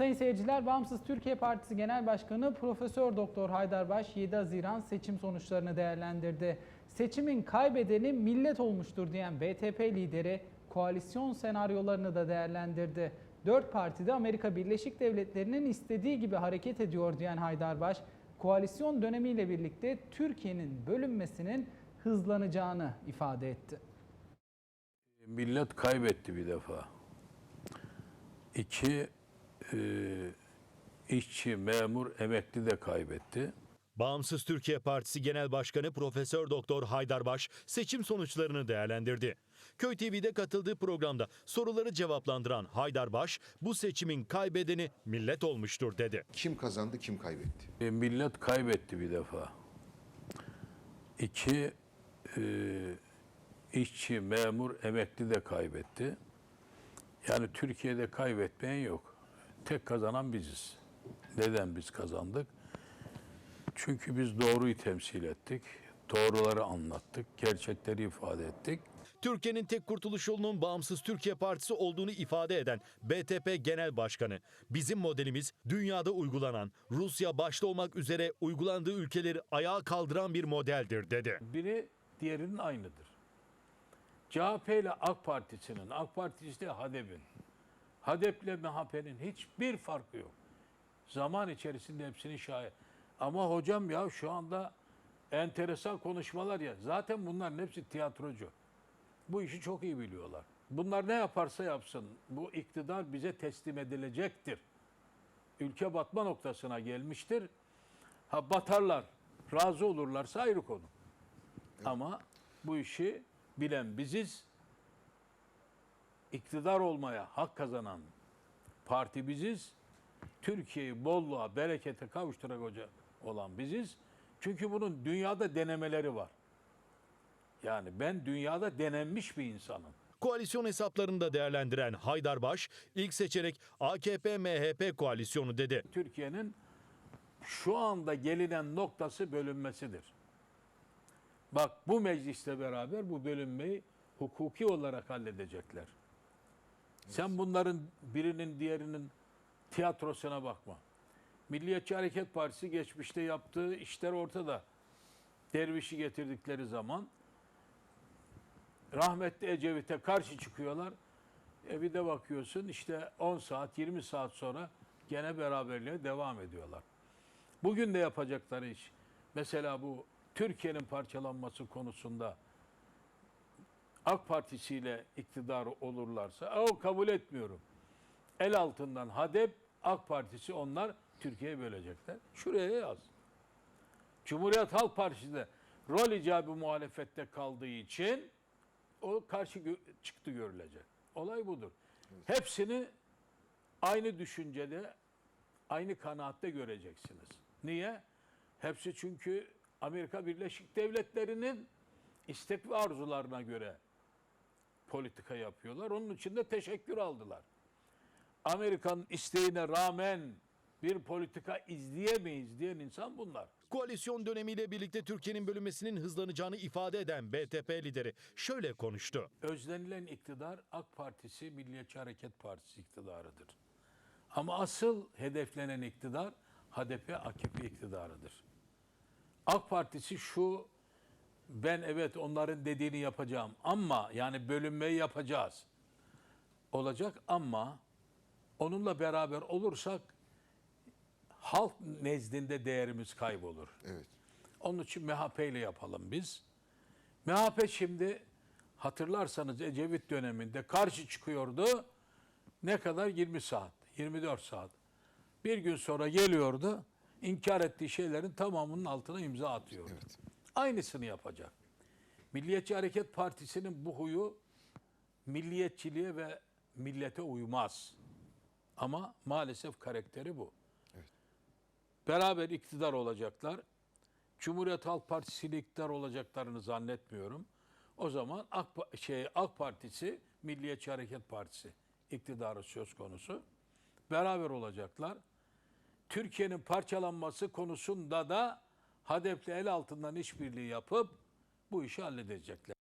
Sayın seyirciler, Bağımsız Türkiye Partisi Genel Başkanı Profesör Doktor Haydarbaş 7 Haziran seçim sonuçlarını değerlendirdi. Seçimin kaybedeni millet olmuştur diyen BTP lideri koalisyon senaryolarını da değerlendirdi. Dört parti de Amerika Birleşik Devletleri'nin istediği gibi hareket ediyor diyen Haydarbaş, koalisyon dönemiyle birlikte Türkiye'nin bölünmesinin hızlanacağını ifade etti. Millet kaybetti bir defa. İki, e, işçi, memur, emekli de kaybetti. Bağımsız Türkiye Partisi Genel Başkanı Profesör Doktor Haydarbaş seçim sonuçlarını değerlendirdi. Köy TV'de katıldığı programda soruları cevaplandıran Haydarbaş bu seçimin kaybedeni millet olmuştur dedi. Kim kazandı, kim kaybetti? E, millet kaybetti bir defa. İki, e, işçi, memur, emekli de kaybetti. Yani Türkiye'de kaybetmeyen yok. Tek kazanan biziz. Neden biz kazandık? Çünkü biz doğruyu temsil ettik. Doğruları anlattık. Gerçekleri ifade ettik. Türkiye'nin tek kurtuluş yolunun Bağımsız Türkiye Partisi olduğunu ifade eden BTP Genel Başkanı, bizim modelimiz dünyada uygulanan, Rusya başta olmak üzere uygulandığı ülkeleri ayağa kaldıran bir modeldir dedi. Biri diğerinin aynıdır. CHP ile AK Partisi'nin, AK Partisi de HADEP'in, HADEP ile MHP'nin hiçbir farkı yok. Zaman içerisinde hepsinin şahit. Ama hocam ya şu anda enteresan konuşmalar ya. Zaten bunların hepsi tiyatrocu. Bu işi çok iyi biliyorlar. Bunlar ne yaparsa yapsın bu iktidar bize teslim edilecektir. Ülke batma noktasına gelmiştir. Ha batarlar, razı olurlarsa ayrı konu. Ama bu işi bilen biziz. İktidar olmaya hak kazanan parti biziz. Türkiye'yi bolluğa, berekete kavuşturacak olan biziz. Çünkü bunun dünyada denemeleri var. Yani ben dünyada denenmiş bir insanım. Koalisyon hesaplarını da değerlendiren Haydarbaş, ilk seçenek AKP-MHP koalisyonu dedi. Türkiye'nin şu anda gelinen noktası bölünmesidir. Bak bu meclisle beraber bu bölünmeyi hukuki olarak halledecekler. Sen bunların birinin diğerinin tiyatrosuna bakma. Milliyetçi Hareket Partisi geçmişte yaptığı işler ortada. Dervişi getirdikleri zaman rahmetli Ecevit'e karşı çıkıyorlar. E bir de bakıyorsun işte 10 saat 20 saat sonra gene beraberliğe devam ediyorlar. Bugün de yapacakları iş mesela bu Türkiye'nin parçalanması konusunda AK Partisi ile iktidar olurlarsa o kabul etmiyorum. El altından HADEP, AK Partisi onlar Türkiye'yi bölecekler. Şuraya yaz. Cumhuriyet Halk Partisi de rol icabı muhalefette kaldığı için o karşı gö- çıktı görülecek. Olay budur. Hepsini aynı düşüncede, aynı kanaatte göreceksiniz. Niye? Hepsi çünkü Amerika Birleşik Devletleri'nin istek ve arzularına göre politika yapıyorlar. Onun için de teşekkür aldılar. Amerika'nın isteğine rağmen bir politika izleyemeyiz diyen insan bunlar. Koalisyon dönemiyle birlikte Türkiye'nin bölünmesinin hızlanacağını ifade eden BTP lideri şöyle konuştu. özlenilen iktidar AK Partisi, Milliyetçi Hareket Partisi iktidarıdır. Ama asıl hedeflenen iktidar HDP, AKP iktidarıdır. AK Partisi şu, ben evet onların dediğini yapacağım ama yani bölünmeyi yapacağız. Olacak ama onunla beraber olursak halk nezdinde değerimiz kaybolur. Evet. Onun için MHP ile yapalım biz. MHP şimdi hatırlarsanız Ecevit döneminde karşı çıkıyordu. Ne kadar? 20 saat, 24 saat. Bir gün sonra geliyordu. inkar ettiği şeylerin tamamının altına imza atıyordu. Evet. Aynısını yapacak. Milliyetçi Hareket Partisi'nin bu huyu milliyetçiliğe ve millete uymaz. Ama maalesef karakteri bu. Beraber iktidar olacaklar. Cumhuriyet Halk Partisi ile iktidar olacaklarını zannetmiyorum. O zaman AK, şey, AK Partisi, Milliyetçi Hareket Partisi iktidarı söz konusu. Beraber olacaklar. Türkiye'nin parçalanması konusunda da HADEP'le el altından işbirliği yapıp bu işi halledecekler.